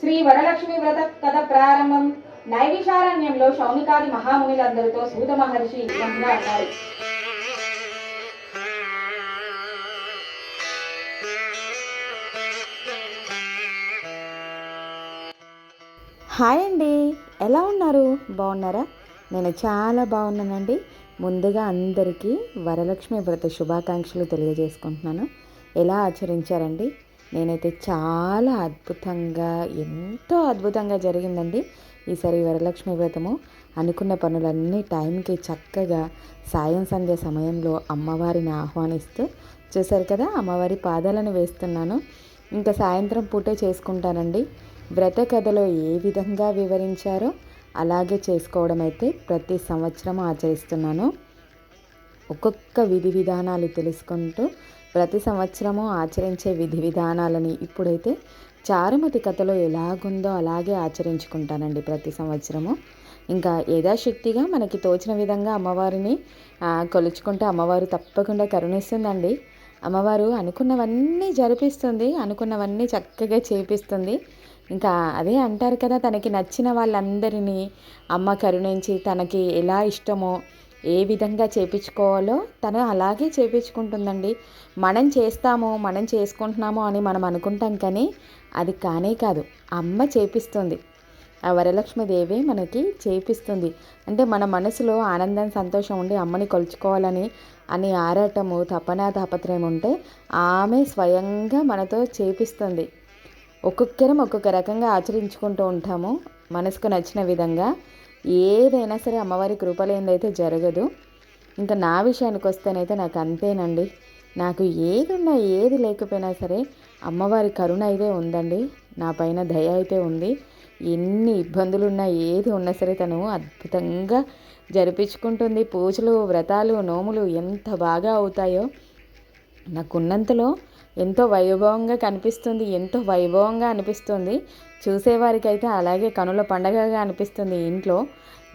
శ్రీ వరలక్ష్మి వ్రత కథ ప్రారంభం. నైవిశారణ్యంలో శౌనికాది మహామునులందరితో సూత మహర్షి ఈ విధంగా అన్నారు. హాయ్ అండి. ఎలా ఉన్నారు? బాగున్నారా? నేను చాలా బాగున్నానండి. ముందుగా అందరికీ వరలక్ష్మి వ్రత శుభాకాంక్షలు తెలియజేసుకుంటున్నాను. ఎలా ఆచరించారండి? నేనైతే చాలా అద్భుతంగా ఎంతో అద్భుతంగా జరిగిందండి ఈసారి వరలక్ష్మి వ్రతము. అనుకున్న పనులన్నీ టైంకి చక్కగా సాయం సంధ్య సమయంలో అమ్మవారిని ఆహ్వానిస్తూ చూశారు కదా అమ్మవారి పాదాలను వేస్తున్నాను. ఇంకా సాయంత్రం పూటే చేసుకుంటానండి. వ్రత కథలో ఏ విధంగా వివరించారో అలాగే చేసుకోవడం అయితే ప్రతి సంవత్సరం ఆచరిస్తున్నాను. ఒక్కొక్క విధి విధానాలు తెలుసుకుంటూ ప్రతి సంవత్సరము ఆచరించే విధి విధానాలని ఇప్పుడైతే చారుమతి కథలో ఎలాగుందో అలాగే ఆచరించుకుంటానండి ప్రతి సంవత్సరము. ఇంకా యథాశక్తిగా మనకి తోచిన విధంగా అమ్మవారిని కొలుచుకుంటే అమ్మవారు తప్పకుండా కరుణిస్తుందండి. అమ్మవారు అనుకున్నవన్నీ జరిపిస్తుంది అనుకున్నవన్నీ చక్కగా చేపిస్తుంది. ఇంకా అదే అంటారు కదా తనకి నచ్చిన వాళ్ళందరినీ అమ్మ కరుణించి తనకి ఎలా ఇష్టమో ఏ విధంగా చేపించుకోవాలో తను అలాగే చేపించుకుంటుందండి. మనం చేస్తాము మనం చేసుకుంటున్నాము అని మనం అనుకుంటాం కానీ అది కానే కాదు. అమ్మ చేపిస్తుంది. ఆ వరలక్ష్మీదేవి మనకి చేపిస్తుంది. అంటే మన మనసులో ఆనందం సంతోషం ఉండి అమ్మని కొలుచుకోవాలని అని ఆరాటము తపన తాపత్రయం ఉంటే ఆమె స్వయంగా మనతో చేపిస్తుంది. ఒక్కొక్కరం ఒక్కొక్క రకంగా ఆచరించుకుంటూ ఉంటాము. మనసుకు నచ్చిన విధంగా ఏదైనా సరే అమ్మవారి కృపలేందైతే జరగదు. ఇంకా నా విషయానికి వస్తేనైతే నాకు అంతేనండి. నాకు ఏది ఉన్నా ఏది లేకపోయినా సరే అమ్మవారి కరుణ అయితే ఉందండి. నా పైన దయ అయితే ఉంది. ఎన్ని ఇబ్బందులు ఉన్నా ఏది ఉన్నా సరే తను అద్భుతంగా జరిపించుకుంటుంది. పూజలు వ్రతాలు నోములు ఎంత బాగా అవుతాయో నాకున్నంతలో ఎంతో వైభవంగా కనిపిస్తుంది ఎంతో వైభవంగా అనిపిస్తుంది. చూసేవారికి అయితే అలాగే కనుల పండగగా అనిపిస్తుంది ఇంట్లో.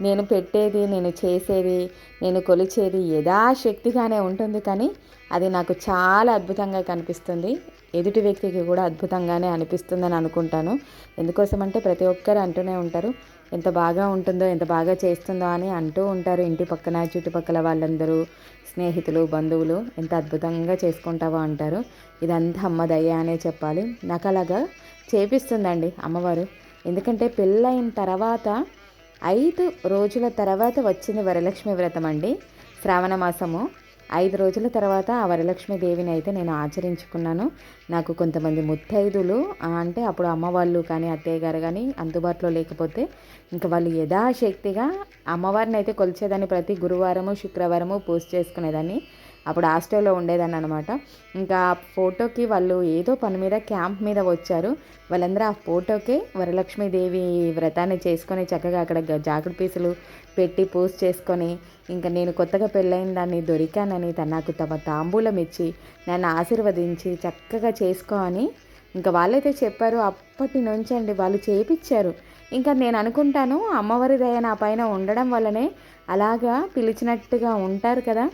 నేను పెట్టేది నేను చేసేది నేను కొలిచేది యథాశక్తిగానే ఉంటుంది కానీ అది నాకు చాలా అద్భుతంగా కనిపిస్తుంది. ఎదుటి వ్యక్తికి కూడా అద్భుతంగానే అనిపిస్తుందని అనుకుంటాను. ఎందుకోసమంటే ప్రతి ఒక్కరు అంటూనే ఉంటారు ఎంత బాగా ఉంటుందో ఎంత బాగా చేస్తుందో అని అంటూ ఉంటారు ఇంటి పక్కన చుట్టుపక్కల వాళ్ళందరూ. స్నేహితులు బంధువులు ఎంత అద్భుతంగా చేసుకుంటావో అంటారు. ఇదంతా అమ్మ దయ అనే చెప్పాలి. నాకు అలాగా చేపిస్తుందండి అమ్మవారు. ఎందుకంటే పెళ్ళైన తర్వాత ఐదు రోజుల తర్వాత వచ్చింది వరలక్ష్మి వ్రతం అండి. శ్రావణ మాసము. ఐదు రోజుల తర్వాత ఆ వరలక్ష్మి దేవిని అయితే నేను ఆచరించుకున్నాను. నాకు కొంతమంది ముత్తైదులు అంటే అప్పుడు అమ్మ వాళ్ళు కానీ అత్తయ్య గారు కానీ అందుబాటులో లేకపోతే ఇంకా వాళ్ళు యథాశక్తిగా అమ్మవారిని అయితే కొలిచేదాన్ని ప్రతి గురువారము శుక్రవారము పూజ చేసుకునేదాన్ని. అప్పుడు హాస్టల్లో ఉండేదాన్ని అనమాట ఇంకా ఆ ఫోటోకి వాళ్ళు ఏదో పని మీద క్యాంప్ మీద వచ్చారు. వాళ్ళందరూ ఆ ఫోటోకే వరలక్ష్మీదేవి వ్రతాన్ని చేసుకొని చక్కగా అక్కడ జాకెట్ పీసులు పెట్టి పూజ చేసుకొని ఇంకా నేను కొత్తగా పెళ్ళైన దాన్ని దొరికానని తను నాకు తమ తాంబూలం ఇచ్చి నన్ను ఆశీర్వదించి చక్కగా చేసుకో అని ఇంకా వాళ్ళైతే చెప్పారు. అప్పటి నుంచి అండి వాళ్ళు చేపించారు ఇంకా నేను అనుకుంటాను అమ్మవారి దయ నా పైన ఉండడం వల్లనే అలాగా పిలిచినట్టుగా ఉంటారు కదా.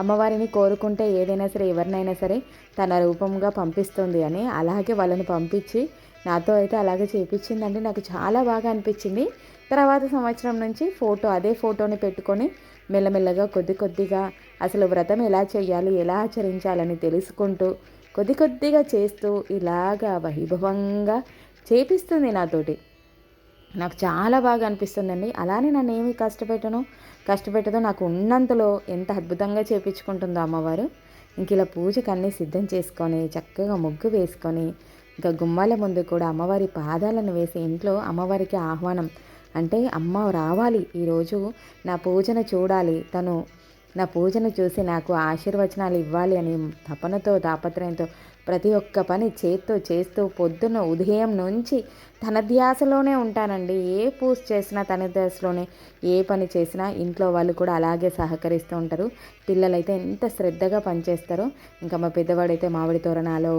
అమ్మవారిని కోరుకుంటే ఏదైనా సరే ఎవరినైనా సరే తన రూపంగా పంపిస్తుంది అని అలాగే వాళ్ళని పంపించి నాతో అయితే అలాగే చేయించిందండి నాకు చాలా బాగా అనిపించింది. తర్వాత సంవత్సరం నుంచి ఫోటో అదే ఫోటోని పెట్టుకొని మెల్లమెల్లగా కొద్ది కొద్దిగా అసలు వ్రతం ఎలా చేయాలి ఎలా ఆచరించాలని తెలుసుకుంటూ కొద్ది కొద్దిగా చేస్తూ ఇలాగా వైభవంగా చేపిస్తుంది నాతోటి. నాకు చాలా బాగా అనిపిస్తుందండి. అలానే నన్ను ఏమి కష్టపెట్టను? కష్టపెట్టదో. నాకు ఉన్నంతలో ఎంత అద్భుతంగా చేపించుకుంటుందో అమ్మవారు. ఇంక ఇలా పూజకు అన్నీ సిద్ధం చేసుకొని చక్కగా ముగ్గు వేసుకొని ఇంకా గుమ్మాల ముందు కూడా అమ్మవారి పాదాలను వేసి ఇంట్లో అమ్మవారికి ఆహ్వానం అంటే అమ్మ రావాలి ఈరోజు నా పూజను చూడాలి తను నా పూజను చూసి నాకు ఆశీర్వచనాలు ఇవ్వాలి అని తపనతో తాపత్రయంతో ప్రతి ఒక్క పని చేత్తో చేస్తూ పొద్దున్న ఉదయం నుంచి తన ధ్యాసలోనే ఉంటానండి. ఏ పూజ చేసినా తన ధ్యాసలోనే ఏ పని చేసినా ఇంట్లో వాళ్ళు కూడా అలాగే సహకరిస్తూ ఉంటారు. పిల్లలైతే ఎంత శ్రద్ధగా పనిచేస్తారో ఇంకా మా పెద్దవాడైతే మామిడి తోరణాలు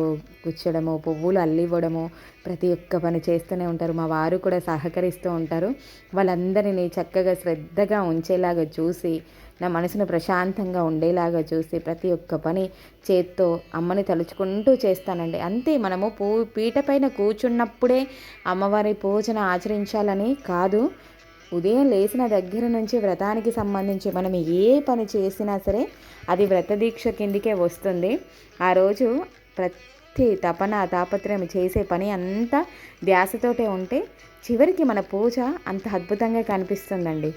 కూర్చోడము పువ్వులు అల్లివ్వడము ప్రతి ఒక్క పని చేస్తూనే ఉంటారు. మా వారు కూడా సహకరిస్తూ ఉంటారు. వాళ్ళందరినీ చక్కగా శ్రద్ధగా ఉంచేలాగా చూసి నా మనసును ప్రశాంతంగా ఉండేలాగా చూసి ప్రతి ఒక్క పని చేత్తో అమ్మని తలుచుకుంటూ చేస్తానండి. అంతే మనము పూ పీట పైన కూర్చున్నప్పుడే అమ్మవారి పూజన ఆచరించాలని కాదు. ఉదయం లేచిన దగ్గర నుంచి వ్రతానికి సంబంధించి మనం ఏ పని చేసినా సరే అది వ్రత దీక్ష కిందికే వస్తుంది. ఆ రోజు ప్రతి తపన తాపత్రయం చేసే పని అంతా ధ్యాసతోటే ఉంటే చివరికి మన పూజ అంత అద్భుతంగా కనిపిస్తుందండి.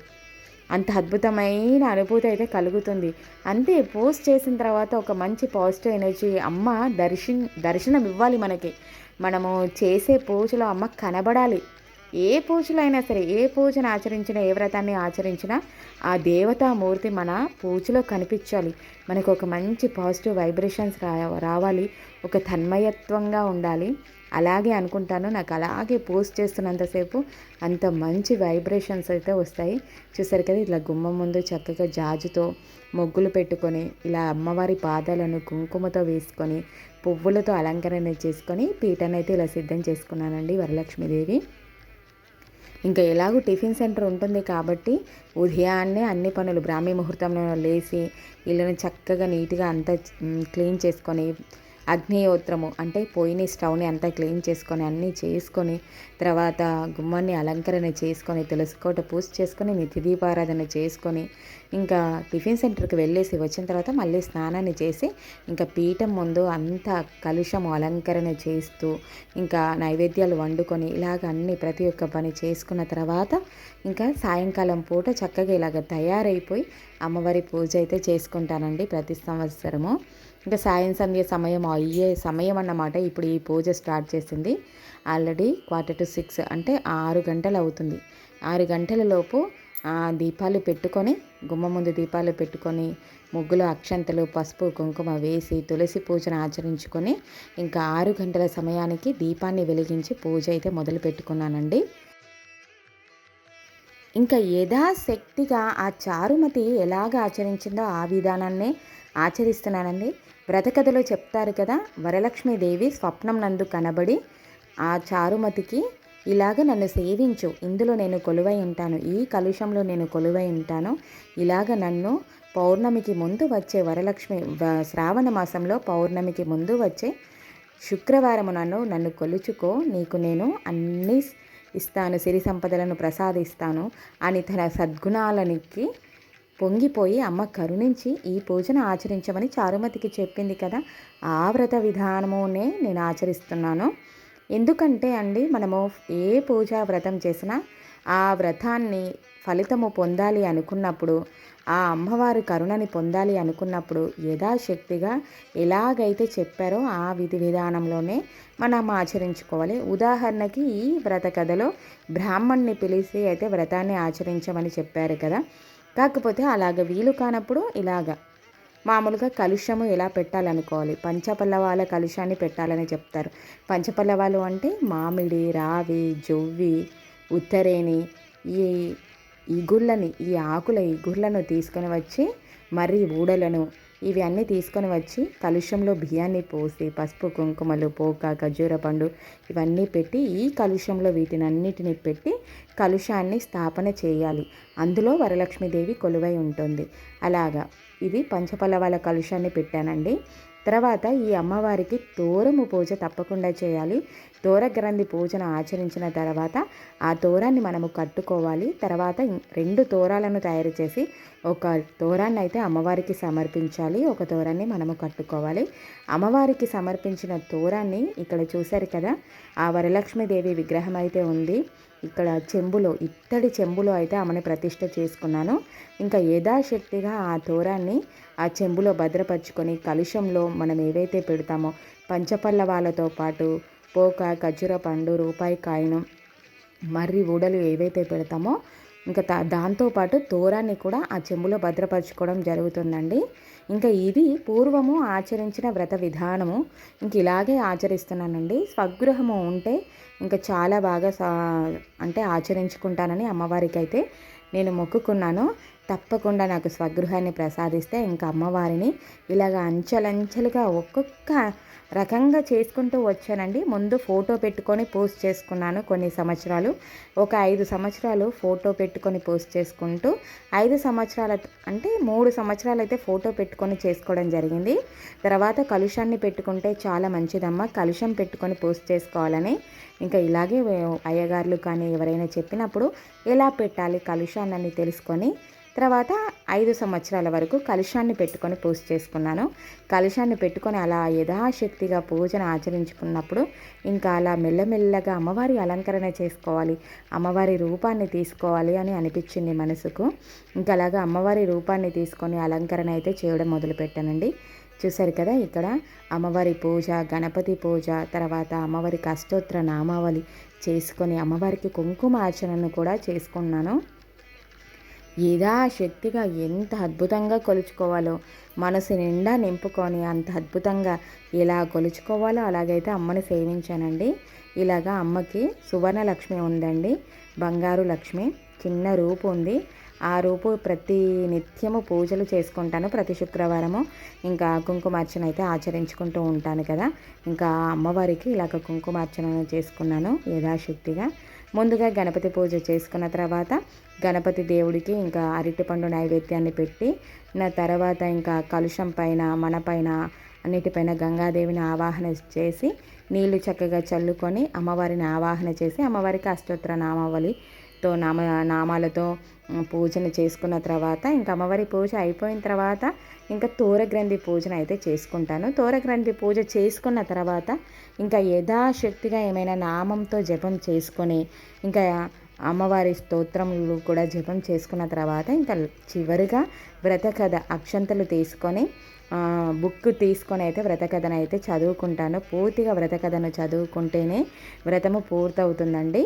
అంత అద్భుతమైన అనుభూతి అయితే కలుగుతుంది. అంతే పోస్ట్ చేసిన తర్వాత ఒక మంచి పాజిటివ్ ఎనర్జీ అమ్మ దర్శన్ దర్శనం ఇవ్వాలి మనకి. మనము చేసే పూజలో అమ్మ కనబడాలి. ఏ పూజలు అయినా సరే ఏ పూజను ఆచరించినా ఏ వ్రతాన్ని ఆచరించినా ఆ దేవతామూర్తి మన పూజలో కనిపించాలి. మనకు ఒక మంచి పాజిటివ్ వైబ్రేషన్స్ రా రావాలి. ఒక తన్మయత్వంగా ఉండాలి. అలాగే అనుకుంటాను. నాకు అలాగే పోస్ట్ చేస్తున్నంతసేపు అంత మంచి వైబ్రేషన్స్ అయితే వస్తాయి. చూసారు కదా ఇట్లా గుమ్మం ముందు చక్కగా జాజుతో మొగ్గులు పెట్టుకొని ఇలా అమ్మవారి పాదాలను కుంకుమతో వేసుకొని పువ్వులతో అలంకరణ చేసుకొని పీఠనైతే ఇలా సిద్ధం చేసుకున్నానండి వరలక్ష్మీదేవి. ఇంకా ఎలాగో టిఫిన్ సెంటర్ ఉంటుంది కాబట్టి ఉదయాన్నే అన్ని పనులు బ్రాహ్మీ ముహూర్తంలో లేచి ఇల్లుని చక్కగా నీట్గా అంతా క్లీన్ చేసుకొని అగ్నిహోత్రము అంటే పోయిన స్టవ్ని అంతా క్లీన్ చేసుకొని అన్నీ చేసుకొని తర్వాత గుమ్మాన్ని అలంకరణ చేసుకొని తులసికోట పూజ చేసుకొని నిత్య దీపారాధన చేసుకొని ఇంకా టిఫిన్ సెంటర్కి వెళ్ళేసి వచ్చిన తర్వాత మళ్ళీ స్నానాన్ని చేసి ఇంకా పీఠం ముందు అంతా కలుషము అలంకరణ చేస్తూ ఇంకా నైవేద్యాలు వండుకొని ఇలాగ అన్ని ప్రతి ఒక్క పని చేసుకున్న తర్వాత ఇంకా సాయంకాలం పూట చక్కగా ఇలాగ తయారైపోయి అమ్మవారి పూజ అయితే చేసుకుంటానండి ప్రతి సంవత్సరము. ఇంకా సాయం సంధ్య సమయం అయ్యే సమయం అన్నమాట ఇప్పుడు ఈ పూజ స్టార్ట్ చేసింది. ఆల్రెడీ క్వార్టర్ టు సిక్స్ అంటే ఆరు గంటలు అవుతుంది. ఆరు గంటల లోపు ఆ, దీపాలు పెట్టుకొని గుమ్మ ముందు దీపాలు పెట్టుకొని ముగ్గులు అక్షంతలు పసుపు కుంకుమ వేసి తులసి పూజను ఆచరించుకొని ఇంకా ఆరు గంటల సమయానికి దీపాన్ని వెలిగించి పూజ అయితే మొదలు పెట్టుకున్నానండి. ఇంకా యథాశక్తిగా ఆ చారుమతి ఎలాగ ఆచరించిందో ఆ విధానాన్నే ఆచరిస్తున్నానండి. వ్రతకథలో చెప్తారు కదా వరలక్ష్మీదేవి స్వప్నం నందు కనబడి ఆ చారుమతికి ఇలాగ నన్ను సేవించు ఇందులో నేను కొలువై ఉంటాను ఈ కలుషంలో నేను కొలువై ఉంటాను. ఇలాగ నన్ను పౌర్ణమికి ముందు వచ్చే వరలక్ష్మి శ్రావణ మాసంలో పౌర్ణమికి ముందు వచ్చే శుక్రవారము నన్ను నన్ను కొలుచుకో నీకు నేను అన్నీ ఇస్తాను సిరి సంపదలను ప్రసాదిస్తాను అని తన సద్గుణాలనికి పొంగిపోయి అమ్మ కరుణించి ఈ పూజను ఆచరించమని చారుమతికి చెప్పింది కదా ఆ వ్రత విధానమునే నేను ఆచరిస్తున్నాను. ఎందుకంటే అండి మనము ఏ పూజా వ్రతం చేసినా ఆ వ్రతాన్ని ఫలితము పొందాలి అనుకున్నప్పుడు ఆ అమ్మవారి కరుణని పొందాలి అనుకున్నప్పుడు యథాశక్తిగా ఎలాగైతే చెప్పారో ఆ విధి విధానంలోనే మనం ఆచరించుకోవాలి. ఉదాహరణకి ఈ వ్రత కథలో బ్రాహ్మణ్ణి పిలిచి అయితే వ్రతాన్ని ఆచరించమని చెప్పారు కదా కాకపోతే అలాగ వీలు కానప్పుడు ఇలాగ. మామూలుగా కలుషము ఎలా పెట్టాలనుకోవాలి? పంచపల్లవాల కలుషాన్ని పెట్టాలని చెప్తారు. పంచపల్లవాలు అంటే మామిడి రావి జొవ్వి ఉత్తరేణి ఈ ఇగుళ్ళని ఈ ఆకుల ఇగుళ్ళను తీసుకొని వచ్చి మర్రి ఊడలను ఇవి అన్నీ తీసుకొని వచ్చి కలుషంలో బియ్యాన్ని పోసి పసుపు కుంకుమలు పోక ఖర్జూర పండు ఇవన్నీ పెట్టి ఈ కలుషంలో వీటిని అన్నిటిని పెట్టి కలుషాన్ని స్థాపన చేయాలి. అందులో వరలక్ష్మీదేవి కొలువై ఉంటుంది. అలాగా. ఇది పంచపల్లవాల కలుషాన్ని పెట్టానండి. తర్వాత ఈ అమ్మవారికి తోరము పూజ తప్పకుండా చేయాలి. తోర గ్రంథి పూజను ఆచరించిన తర్వాత ఆ తోరాన్ని మనము కట్టుకోవాలి. తర్వాత రెండు తోరాలను తయారు చేసి ఒక తోరాన్ని అయితే అమ్మవారికి సమర్పించాలి. ఒక తోరాన్ని మనము కట్టుకోవాలి. అమ్మవారికి సమర్పించిన తోరాన్ని ఇక్కడ చూశారు కదా ఆ వరలక్ష్మీదేవి విగ్రహం అయితే ఉంది. ఇక్కడ చెంబులో ఇత్తడి చెంబులో అయితే ఆమెను ప్రతిష్ట చేసుకున్నాను. ఇంకా యథాశక్తిగా ఆ తోరాన్ని ఆ చెంబులో భద్రపరుచుకొని కలుషంలో మనం ఏవైతే పెడతామో పంచపల్లవాలతో పాటు పోక ఖర్జూర పండు రూపాయి కాయను మర్రి ఊడలు ఏవైతే పెడతామో ఇంకా దా దాంతోపాటు తోరాన్ని కూడా ఆ చెంబులో భద్రపరచుకోవడం జరుగుతుందండి. ఇంకా ఇది పూర్వము ఆచరించిన వ్రత విధానము. ఇంక ఇలాగే ఆచరిస్తున్నానండి. స్వగృహము ఉంటే ఇంకా చాలా బాగా సా అంటే ఆచరించుకుంటానని అమ్మవారికి అయితే నేను మొక్కుకున్నాను. తప్పకుండా నాకు స్వగృహాన్ని ప్రసాదిస్తే ఇంకా అమ్మవారిని ఇలాగ అంచెలంచెలుగా ఒక్కొక్క రకంగా చేసుకుంటూ వచ్చానండి. ముందు ఫోటో పెట్టుకొని పోస్ట్ చేసుకున్నాను కొన్ని సంవత్సరాలు. ఒక ఐదు సంవత్సరాలు ఫోటో పెట్టుకొని పోస్ట్ చేసుకుంటూ ఐదు సంవత్సరాల అంటే మూడు సంవత్సరాలు అయితే ఫోటో పెట్టుకొని చేసుకోవడం జరిగింది. తర్వాత కలుషాన్ని పెట్టుకుంటే చాలా మంచిదమ్మా. కలుషం పెట్టుకొని పోస్ట్ చేసుకోవాలని. ఇంకా ఇలాగే అయ్యగారులు కానీ ఎవరైనా చెప్పినప్పుడు ఎలా పెట్టాలి కలుషాన్ని తెలుసుకొని తర్వాత ఐదు సంవత్సరాల వరకు కలుషాన్ని పెట్టుకొని పూజ చేసుకున్నాను. కలుషాన్ని పెట్టుకొని అలా యథాశక్తిగా పూజను ఆచరించుకున్నప్పుడు ఇంకా అలా మెల్లమెల్లగా అమ్మవారి అలంకరణ చేసుకోవాలి అమ్మవారి రూపాన్ని తీసుకోవాలి అని అనిపించింది మనసుకు. ఇంకా అలాగా అమ్మవారి రూపాన్ని తీసుకొని అలంకరణ అయితే చేయడం మొదలుపెట్టానండి. చూసారు కదా ఇక్కడ అమ్మవారి పూజ గణపతి పూజ తర్వాత అమ్మవారి కష్టోత్తర నామావళి చేసుకొని అమ్మవారికి కుంకుమ ఆచరణను కూడా చేసుకున్నాను. యథాశక్తిగా ఎంత అద్భుతంగా కొలుచుకోవాలో మనసు నిండా నింపుకొని అంత అద్భుతంగా ఎలా కొలుచుకోవాలో అలాగైతే అమ్మని సేవించానండి. ఇలాగా అమ్మకి సువర్ణ లక్ష్మి ఉందండి. బంగారు లక్ష్మి చిన్న రూపు ఉంది. ఆ రూపు ప్రతి నిత్యము పూజలు చేసుకుంటాను ప్రతి శుక్రవారము. ఇంకా కుంకుమార్చన అయితే ఆచరించుకుంటూ ఉంటాను కదా. ఇంకా అమ్మవారికి ఇలాగ కుంకుమార్చన చేసుకున్నాను యథాశక్తిగా. ముందుగా గణపతి పూజ చేసుకున్న తర్వాత గణపతి దేవుడికి ఇంకా అరటిపండు నైవేద్యాన్ని పెట్టి నా తర్వాత ఇంకా కలుషం పైన మన పైన అన్నిటిపైన గంగాదేవిని ఆవాహన చేసి నీళ్ళు చక్కగా చల్లుకొని అమ్మవారిని ఆవాహన చేసి అమ్మవారికి అష్టోత్తర తో నామ నామాలతో పూజను చేసుకున్న తర్వాత ఇంకా అమ్మవారి పూజ అయిపోయిన తర్వాత ఇంకా తోరగ్రంథి పూజను అయితే చేసుకుంటాను. తోరగ్రంథి పూజ చేసుకున్న తర్వాత ఇంకా యథాశక్తిగా ఏమైనా నామంతో జపం చేసుకొని ఇంకా అమ్మవారి స్తోత్రములు కూడా జపం చేసుకున్న తర్వాత ఇంకా చివరిగా వ్రత కథ అక్షంతలు తీసుకొని బుక్ తీసుకొని అయితే వ్రత కథను అయితే చదువుకుంటాను. పూర్తిగా వ్రత కథను చదువుకుంటేనే వ్రతము పూర్తవుతుందండి.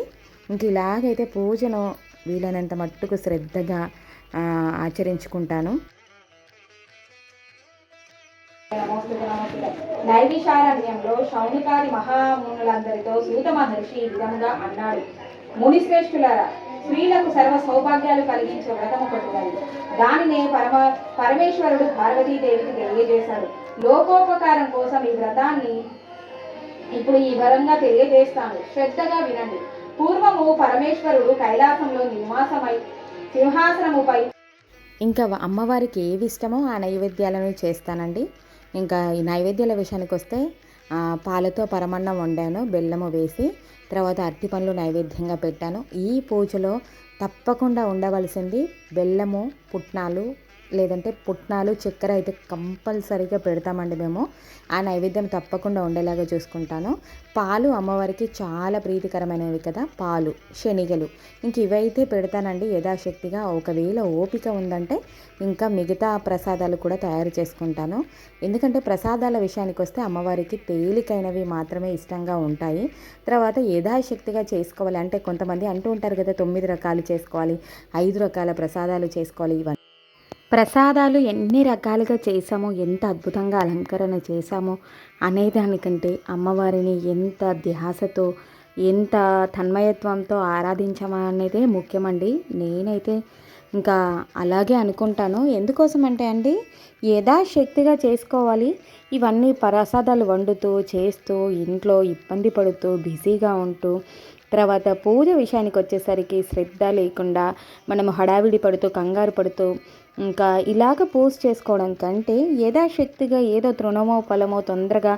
ఇంక ఇలాగైతే పూజను వీలైనంత మట్టుకు శ్రద్ధగా ఆచరించుకుంటాను. నైవిశారణ్యంలో శౌనికాది మహామునులందరితో సూత మహర్షి ఈ విధంగా అన్నాడు. మునిశ్రేష్ఠులారా స్త్రీలకు సర్వ సౌభాగ్యాలు కలిగించే వ్రతం ఒకటి ఉన్నది దానినే పరమ పరమేశ్వరుడు పార్వతీదేవికి తెలియజేశాడు. లోకోపకారం కోసం ఈ వ్రతాన్ని ఇప్పుడు ఈ వరంగా తెలియజేస్తాను. శ్రద్ధగా వినండి. పూర్వము పరమేశ్వరుడు కైలాసంలో నివాసమై సింహాసనముపై ఇంకా అమ్మవారికి ఏవి ఇష్టమో ఆ నైవేద్యాలను చేస్తానండి. ఇంకా ఈ నైవేద్యాల విషయానికి వస్తే పాలతో పరమన్నం వండాను బెల్లము వేసి తర్వాత అరటి పండ్లు నైవేద్యంగా పెట్టాను. ఈ పూజలో తప్పకుండా ఉండవలసింది బెల్లము పుట్నాలు లేదంటే పుట్నాలు చక్కెర అయితే కంపల్సరీగా పెడతామండి మేము. ఆ నైవేద్యం తప్పకుండా ఉండేలాగా చూసుకుంటాను. పాలు అమ్మవారికి చాలా ప్రీతికరమైనవి కదా పాలు శనిగలు. ఇంక ఇవైతే పెడతానండి యథాశక్తిగా. ఒకవేళ ఓపిక ఉందంటే ఇంకా మిగతా ప్రసాదాలు కూడా తయారు చేసుకుంటాను. ఎందుకంటే ప్రసాదాల విషయానికి వస్తే అమ్మవారికి తేలికైనవి మాత్రమే ఇష్టంగా ఉంటాయి. తర్వాత యథాశక్తిగా చేసుకోవాలి అంటే కొంతమంది అంటూ ఉంటారు కదా తొమ్మిది రకాలు చేసుకోవాలి ఐదు రకాల ప్రసాదాలు చేసుకోవాలి ఇవన్నీ ప్రసాదాలు ఎన్ని రకాలుగా చేసామో ఎంత అద్భుతంగా అలంకరణ చేశామో అనేదానికంటే అమ్మవారిని ఎంత ధ్యాసతో ఎంత తన్మయత్వంతో ఆరాధించమనేదే ముఖ్యమండి. నేనైతే ఇంకా అలాగే అనుకుంటాను. ఎందుకోసం అంటే అండి యథాశక్తిగా చేసుకోవాలి. ఇవన్నీ ప్రసాదాలు వండుతూ చేస్తూ ఇంట్లో ఇబ్బంది పడుతూ బిజీగా ఉంటూ తర్వాత పూజ విషయానికి వచ్చేసరికి శ్రద్ధ లేకుండా మనం హడావిడి పడుతూ కంగారు పడుతూ ఇంకా ఇలాగ పోస్ట్ చేసుకోవడం కంటే యథాశక్తిగా ఏదో తృణమో ఫలమో తొందరగా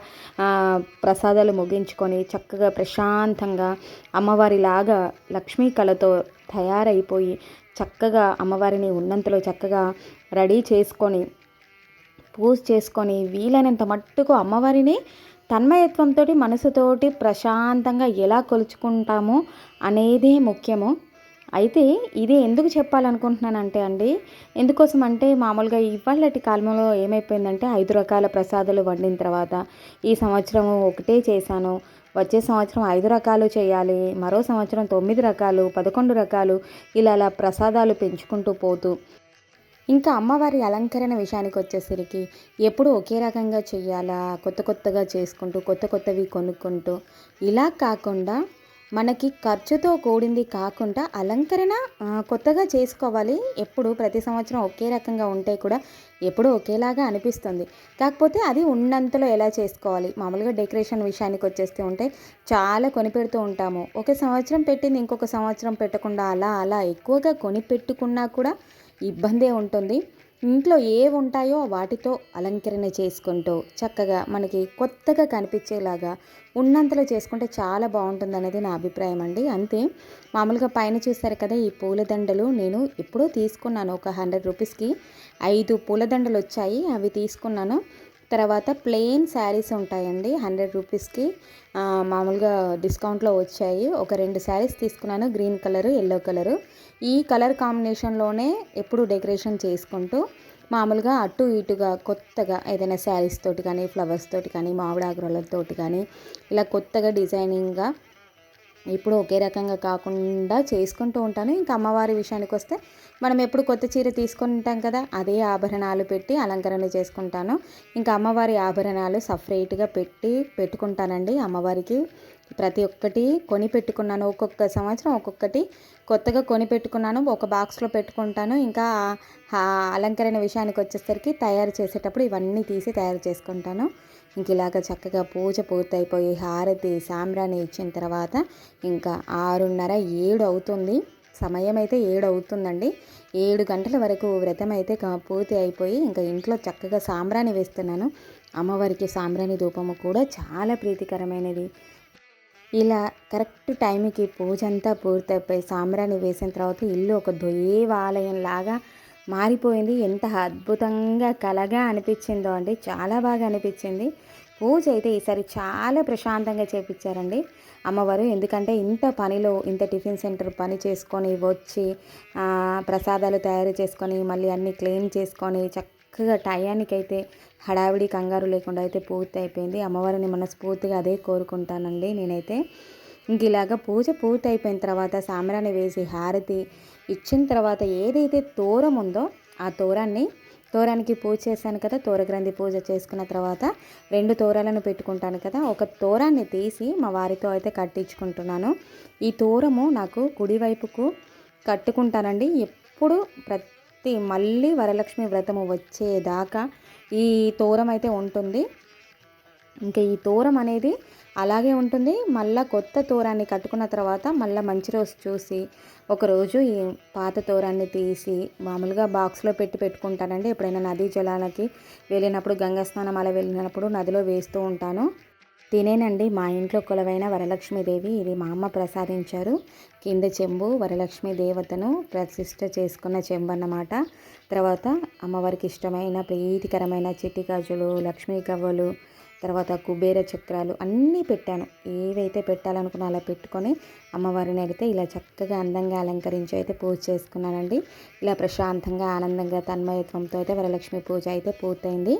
ప్రసాదాలు ముగించుకొని చక్కగా ప్రశాంతంగా అమ్మవారిలాగా లక్ష్మీ కళతో తయారైపోయి చక్కగా అమ్మవారిని ఉన్నంతలో చక్కగా రెడీ చేసుకొని పూజ చేసుకొని వీలైనంత మట్టుకు అమ్మవారిని తన్మయత్వంతో మనసుతోటి ప్రశాంతంగా ఎలా కొలుచుకుంటామో అనేదే ముఖ్యము. అయితే ఇది ఎందుకు చెప్పాలనుకుంటున్నానంటే అండి ఎందుకోసం అంటే మామూలుగా ఇవాళటి కాలంలో ఏమైపోయిందంటే ఐదు రకాల ప్రసాదాలు వండిన తర్వాత ఈ సంవత్సరం ఒకటే చేశాను. వచ్చే సంవత్సరం ఐదు రకాలు చేయాలి మరో సంవత్సరం తొమ్మిది రకాలు పదకొండు రకాలు ఇలా అలా ప్రసాదాలు పెంచుకుంటూ పోతూ. ఇంకా అమ్మవారి అలంకరణ విషయానికి వచ్చేసరికి ఎప్పుడు ఒకే రకంగా చేయాలా కొత్త కొత్తగా చేసుకుంటూ కొత్త కొత్తవి కొనుక్కుంటూ? ఇలా కాకుండా మనకి ఖర్చుతో కూడింది కాకుండా అలంకరణ కొత్తగా చేసుకోవాలి. ఎప్పుడు ప్రతి సంవత్సరం ఒకే రకంగా ఉంటే కూడా ఎప్పుడూ ఒకేలాగా అనిపిస్తుంది. కాకపోతే అది ఉన్నంతలో ఎలా చేసుకోవాలి? మామూలుగా డెకరేషన్ విషయానికి వచ్చేస్తే ఉంటే చాలా కొనిపెడుతూ ఉంటాము. ఒక సంవత్సరం పెట్టింది ఇంకొక సంవత్సరం పెట్టకుండా అలా అలా ఎక్కువగా కొనిపెట్టుకున్నా కూడా ఇబ్బందే ఉంటుంది. ఇంట్లో ఏవి ఉంటాయో వాటితో అలంకరణ చేసుకుంటూ చక్కగా మనకి కొత్తగా కనిపించేలాగా ఉన్నంతలో చేసుకుంటే చాలా బాగుంటుంది అనేది నా అభిప్రాయం అండి. అంతే మామూలుగా పైన చూస్తారు కదా ఈ పూలదండలు. నేను ఎప్పుడో తీసుకున్నాను ఒక హండ్రెడ్ రూపీస్కి. ఐదు పూలదండలు వచ్చాయి అవి తీసుకున్నాను. తర్వాత ప్లెయిన్ శారీస్ ఉంటాయండి హండ్రెడ్ రూపీస్కి. మామూలుగా డిస్కౌంట్లో వచ్చాయి. ఒక రెండు శారీస్ తీసుకున్నాను గ్రీన్ కలరు ఎల్లో కలరు. ఈ కలర్ కాంబినేషన్లోనే ఎప్పుడు డెకరేషన్ చేసుకుంటూ మామూలుగా అటు ఇటుగా కొత్తగా ఏదైనా శారీస్ తోటి కానీ ఫ్లవర్స్ తోటి కానీ మామిడాకులతోటి కానీ ఇలా కొత్తగా డిజైనింగ్గా ఇప్పుడు ఒకే రకంగా కాకుండా చేసుకుంటూ ఉంటాను. ఇంకా అమ్మవారి విషయానికి వస్తే మనం ఎప్పుడు కొత్త చీర తీసుకుంటాం కదా అదే ఆభరణాలు పెట్టి అలంకరణ చేసుకుంటాను. ఇంకా అమ్మవారి ఆభరణాలు సపరేట్గా పెట్టి పెట్టుకుంటానండి అమ్మవారికి. ప్రతి ఒక్కటి కొని పెట్టుకున్నాను. ఒక్కొక్క సంవత్సరం ఒక్కొక్కటి కొత్తగా కొని పెట్టుకున్నాను. ఒక బాక్స్లో పెట్టుకుంటాను. ఇంకా అలంకరణ విషయానికి వచ్చేసరికి తయారు చేసేటప్పుడు ఇవన్నీ తీసి తయారు చేసుకుంటాను. ఇంక ఇలాగ చక్కగా పూజ పూర్తయిపోయి హారతి సాంబ్రాణి ఇచ్చిన తర్వాత ఇంకా ఆరున్నర ఏడు అవుతుంది సమయం అయితే ఏడు అవుతుందండి ఏడు గంటల వరకు వ్రతం అయితే పూర్తి అయిపోయి ఇంకా ఇంట్లో చక్కగా సాంబ్రాణి వేస్తున్నాను. అమ్మవారికి సాంబ్రాణి ధూపము కూడా చాలా ప్రీతికరమైనది. ఇలా కరెక్ట్ టైంకి పూజ అంతా పూర్తయిపోయి సాంబ్రాణి వేసిన తర్వాత ఇల్లు ఒక దేవాలయం లాగా మారిపోయింది. ఎంత అద్భుతంగా కలగా అనిపించిందో అండి. చాలా బాగా అనిపించింది. పూజ అయితే ఈసారి చాలా ప్రశాంతంగా చేపించారండి. అమ్మవారు ఎందుకంటే ఇంత పనిలో ఇంత టిఫిన్ సెంటర్ పని చేసుకొని వచ్చి ప్రసాదాలు తయారు చేసుకొని మళ్ళీ అన్నీ క్లీన్ చేసుకొని చక్కగా టయానికి అయితే హడావిడి కంగారు లేకుండా అయితే పూర్తి అయిపోయింది అమ్మవారిని మనస్ఫూర్తిగా అదే కోరుకుంటానండి నేనైతే. ఇంక ఇలాగ పూజ పూర్తయిపోయిన తర్వాత సాంబ్రాణి వేసి హారతి ఇచ్చిన తర్వాత ఏదైతే తోరం ఉందో ఆ తోరాన్ని తోరానికి పూజ చేశాను కదా తోరగ్రంథి పూజ చేసుకున్న తర్వాత రెండు తోరాలను పెట్టుకుంటాను కదా ఒక తోరాన్ని తీసి మా వారితో అయితే కట్టించుకుంటున్నాను. ఈ తోరము నాకు కుడివైపుకు కట్టుకుంటానండి. ఎప్పుడు ప్రతి మళ్ళీ వరలక్ష్మి వ్రతము వచ్చేదాకా ఈ తోరం అయితే ఉంటుంది. ఇంకా ఈ తోరం అనేది అలాగే ఉంటుంది. మళ్ళీ కొత్త తోరాన్ని కట్టుకున్న తర్వాత మళ్ళీ మంచి రోజు చూసి ఒకరోజు ఈ పాత తోరాన్ని తీసి మామూలుగా బాక్స్లో పెట్టి పెట్టుకుంటానండి. ఎప్పుడైనా నదీ జలాలకి వెళ్ళినప్పుడు గంగా స్నానం అలా వెళ్ళినప్పుడు నదిలో వేస్తూ ఉంటాను. తినేనండి. మా ఇంట్లో కొలవైన వరలక్ష్మీదేవి ఇది మా అమ్మ ప్రసాదించారు. కింద చెంబు వరలక్ష్మి దేవతను ప్రతిష్ట చేసుకున్న చెంబు అన్నమాట. తర్వాత అమ్మవారికి ఇష్టమైన ప్రీతికరమైన చిట్టి గాజులు లక్ష్మీ కవ్వలు తర్వాత కుబేర చక్రాలు అన్నీ పెట్టాను. ఏవైతే పెట్టాలనుకున్నా అలా పెట్టుకొని అమ్మవారిని అయితే ఇలా చక్కగా అందంగా అలంకరించి అయితే పూజ చేసుకున్నానండి. ఇలా ప్రశాంతంగా ఆనందంగా తన్మయత్వంతో అయితే వరలక్ష్మి పూజ అయితే పూర్తయింది.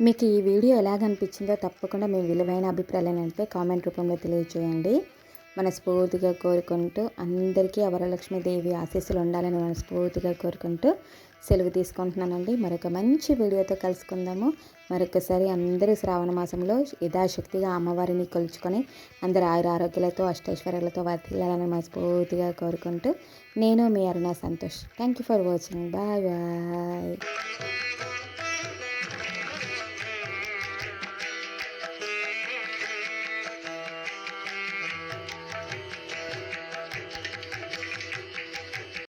మీకు ఈ వీడియో ఎలాగనిపించిందో తప్పకుండా మీ విలువైన అభిప్రాయాలను కామెంట్ రూపంలో తెలియజేయండి మనస్ఫూర్తిగా కోరుకుంటూ అందరికీ ఆ వరలక్ష్మీదేవి ఆశీస్సులు ఉండాలని మనస్ఫూర్తిగా కోరుకుంటూ సెలవు తీసుకుంటున్నానండి. మరొక మంచి వీడియోతో కలుసుకుందాము. మరొకసారి అందరూ శ్రావణ మాసంలో యథాశక్తిగా అమ్మవారిని కొలుచుకొని అందరు ఆయుర ఆరోగ్యాలతో అష్టైశ్వర్యాలతో వర్తిల్లాలని మనస్ఫూర్తిగా కోరుకుంటూ నేను మీ Aruna Santosh. Thank you for watching bye bye